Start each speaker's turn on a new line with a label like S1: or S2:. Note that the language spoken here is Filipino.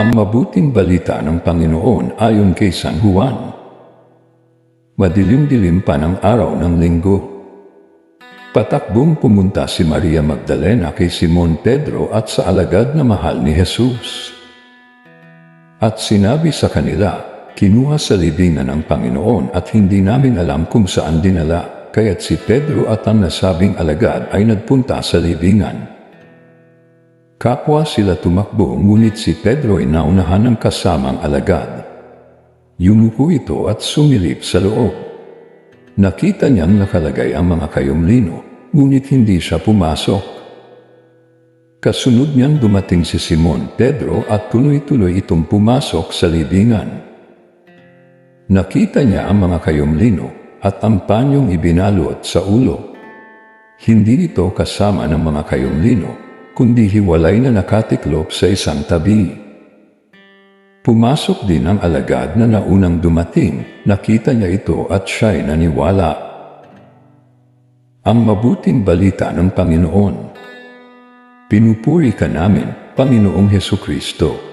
S1: Ang mabuting balita ng Panginoon ayon kay San Juan. Madilim-dilim pa ng araw ng linggo. Patakbong pumunta si Maria Magdalena kay Simon Pedro at sa alagad na mahal ni Jesus. At sinabi sa kanila, kinuha sa libingan ng Panginoon at hindi namin alam kung saan dinala, kaya't si Pedro at ang nasabing alagad ay nagpunta sa libingan. Kapwa sila tumakbo ngunit si Pedro ay naunahan ng kasamang alagad. Yumuko ito at sumilip sa loob. Nakita niyang nakalagay ang mga kayumlino, ngunit hindi siya pumasok. Kasunod niyang dumating si Simon Pedro at tuloy-tuloy itong pumasok sa libingan. Nakita niya ang mga kayumlino at ang panyong ibinalot sa ulo. Hindi ito kasama ng mga kayumlino, kundi hiwalay na nakatiklop sa isang tabi. Pumasok din ang alagad na naunang dumating, nakita niya ito at siya'y naniwala. Ang mabuting balita ng Panginoon. Pinupuri ka namin, Panginoong Heso Kristo.